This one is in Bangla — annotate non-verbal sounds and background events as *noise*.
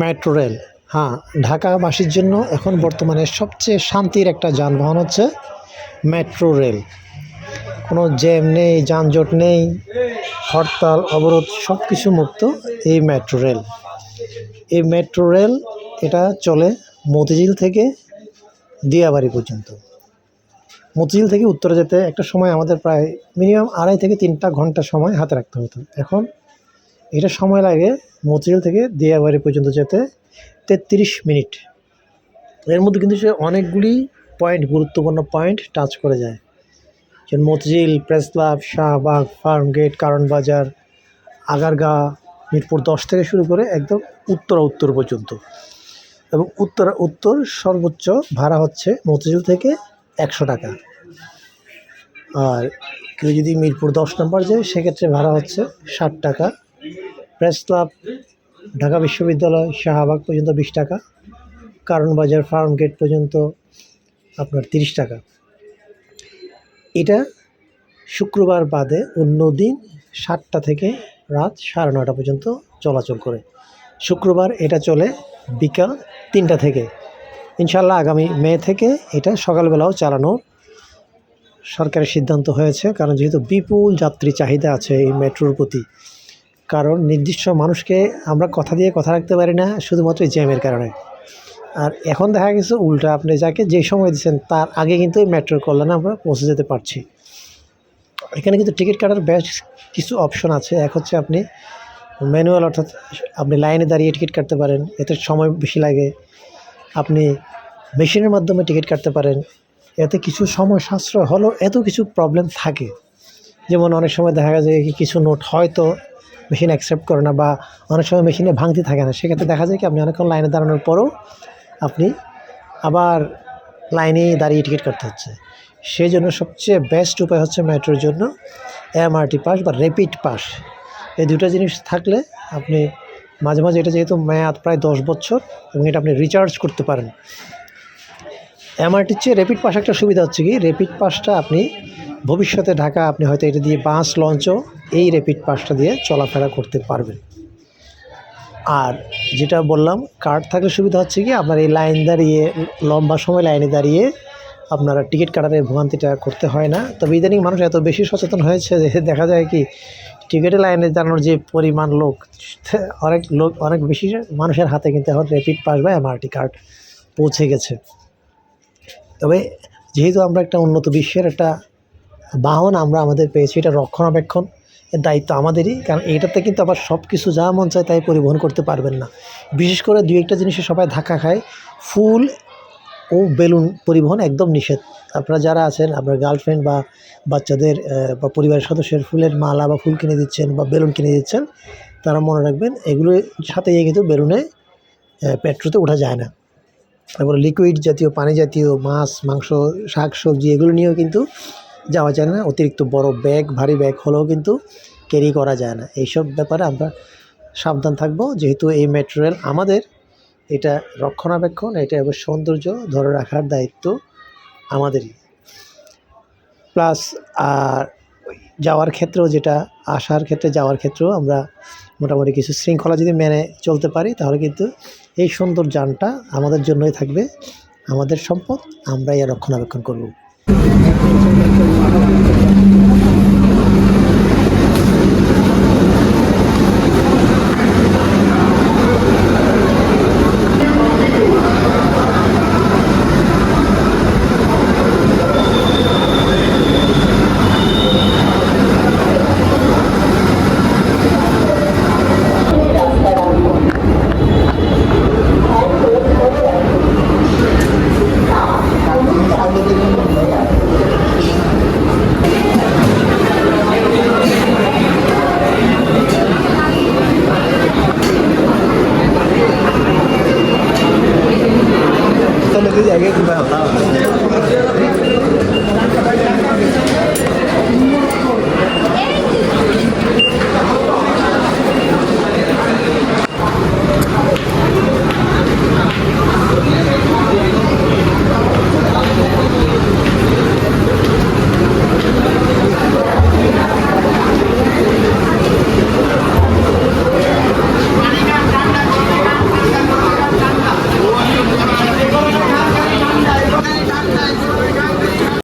Metro rail. হ্যাঁ ঢাকাবাসীর জন্য এখন বর্তমানে সবচেয়ে শান্তির একটা যানবাহন হচ্ছে মেট্রো রেল। কোনো জ্যাম নেই, যানজট নেই, হরতাল, অবরোধ সব কিছু মুক্ত এই মেট্রো রেল। এই মেট্রো রেল, এটা চলে মতিঝিল থেকে দিয়াবাড়ি পর্যন্ত। মতিঝিল থেকে উত্তরে যেতে একটা সময় আমাদের প্রায় মিনিমাম আড়াই থেকে তিনটা ঘণ্টা সময় হাতে রাখতে হতো। এখন এটা সময় লাগে মতিঝিল থেকে দিয়াবাড়ি পর্যন্ত যেতে, তেত্রিশ মিনিট। এর মধ্যে কিন্তু সে অনেকগুলি পয়েন্ট গুরুত্বপূর্ণ পয়েন্ট টাচ করে যায়। যেমন Motijheel press club Shahbag farm gate Karwan Bazar Agargaon Mirpur দশ থেকে শুরু করে একদম উত্তরা উত্তর পর্যন্ত। এবং উত্তরা উত্তর সর্বোচ্চ ভাড়া হচ্ছে মতিঝিল থেকে একশো টাকা। আর কেউ যদি মিরপুর দশ নম্বর যায়, সেক্ষেত্রে ভাড়া হচ্ছে ষাট টাকা। প্রেস ক্লাব, ঢাকা বিশ্ববিদ্যালয়, শাহবাগ পর্যন্ত বিশ টাকা কারণ বাজার ফার্ম গেট পর্যন্ত আপনার তিরিশ টাকা। এটা শুক্রবার বাদে অন্য দিন সাতটা থেকে রাত সাড়ে নটা পর্যন্ত চলাচল করে। শুক্রবার এটা চলে বিকাল তিনটা থেকে। ইনশাল্লাহ আগামী মে থেকে এটা সকালবেলাও চালানোর সরকারের সিদ্ধান্ত হয়েছে, কারণ যেহেতু বিপুল যাত্রী চাহিদা আছে এই মেট্রোর প্রতি কারণ নির্দিষ্ট মানুষকে আমরা কথা দিয়ে কথা রাখতে পারি না, শুধুমাত্র জ্যামের কারণে। আর এখন দেখা গেছে উল্টা, আপনি যাকে যে সময় দিচ্ছেন তার আগে কিন্তু এই মেট্রোর কল্যাণে আমরা পৌঁছে যেতে পারছি। এখানে কিন্তু টিকিট কাটার বেশ কিছু অপশন আছে। এক হচ্ছে আপনি ম্যানুয়াল, অর্থাৎ আপনি লাইনে দাঁড়িয়ে টিকিট কাটতে পারেন, এতে সময় বেশি লাগে। আপনি মেশিনের মাধ্যমে টিকিট কাটতে পারেন, এতে কিছু সময় সাশ্রয় হলেও এত কিছু প্রবলেম থাকে। যেমন অনেক সময় দেখা যায় কিছু নোট হয়তো মেশিন অ্যাকসেপ্ট করে না বা অনেক সময় মেশিনে ভাঙতি থাকে না, সেক্ষেত্রে দেখা যায় কি আপনি অনেকক্ষণ লাইনে দাঁড়ানোর পরও আপনি আবার লাইনে দাঁড়িয়ে টিকিট কাটতে হচ্ছে। সেই জন্য সবচেয়ে বেস্ট উপায় হচ্ছে মেট্রোর জন্য এমআরটি পাস বা র্যাপিড পাস এই দুটো জিনিস থাকলে আপনি মাঝে মাঝে এটা যেহেতু মেয়াদ প্রায় দশ বছর এবং এটা আপনি রিচার্জ করতে পারেন। এমআরটির চেয়ে র্যাপিড পাস একটা সুবিধা হচ্ছে কি র্যাপিড পাসটা আপনি ভবিষ্যতে ঢাকা আপনি হয়তো এটা দিয়ে বাস লঞ্চও এই র্যাপিড পাসটা দিয়ে চলাফেরা করতে পারবেন। আর যেটা বললাম কার্ড থাকলে সুবিধা হচ্ছে কি, আপনার এই লাইন দাঁড়িয়ে, লম্বা সময় লাইনে দাঁড়িয়ে আপনারা টিকিট কাটার ভোগান্তিটা করতে হয় না। তবে ইদানিং মানুষ এত বেশি সচেতন হয়েছে যে দেখা যায় কি টিকিটের লাইনে দাঁড়ানোর যে পরিমাণ লোক, *laughs* অনেক লোক, অনেক বেশি মানুষের হাতে কিন্তু এখন র্যাপিড পাস বা এমআরটি কার্ড পৌঁছে গেছে। তবে যেহেতু আমরা একটা উন্নত বিশ্বের একটা বাহন আমরা আমাদের পেয়েছি, এটা রক্ষণাবেক্ষণ। দায়িত্ব আমাদেরই, কারণ এইটাতে কিন্তু আবার সব কিছু যা মন চায় তাই পরিবহন করতে পারবেন না। বিশেষ করে দুই একটা জিনিসে সবাই ধাক্কা খায়, ফুল ও বেলুন পরিবহন একদম নিষেধ। আপনারা যারা আছেন, আপনার গার্লফ্রেন্ড বা বাচ্চাদের বা পরিবারের সদস্যের ফুলের মালা বা ফুল কিনে দিচ্ছেন বা বেলুন কিনে দিচ্ছেন, তারা মনে রাখবেন এগুলোর সাথে গিয়ে কিন্তু বেলুনে পেট্রোতে ওঠা যায় না। তারপরে লিকুইড জাতীয়, পানি জাতীয়, মাছ, মাংস, শাক, সবজি, এগুলো নিয়েও কিন্তু যাওয়া যায় না। অতিরিক্ত বড় ব্যাগ, ভারী ব্যাগ হলেও কিন্তু ক্যারি করা যায় না। এইসব ব্যাপারে আমরা সাবধান থাকব। যেহেতু এই মেট্রো রেল আমাদের এটা রক্ষণাবেক্ষণ, এটা এবার সৌন্দর্য ধরে রাখার দায়িত্ব আমাদেরই। প্লাস আর যাওয়ার ক্ষেত্রেও যেটা আসার ক্ষেত্রে, যাওয়ার ক্ষেত্রেও আমরা মোটামুটি কিছু শৃঙ্খলা যদি মেনে চলতে পারি, তাহলে কিন্তু এই সুন্দর যানটা আমাদের জন্যই থাকবে। আমাদের সম্পদ, আমরাই রক্ষণাবেক্ষণ করব। Thank you.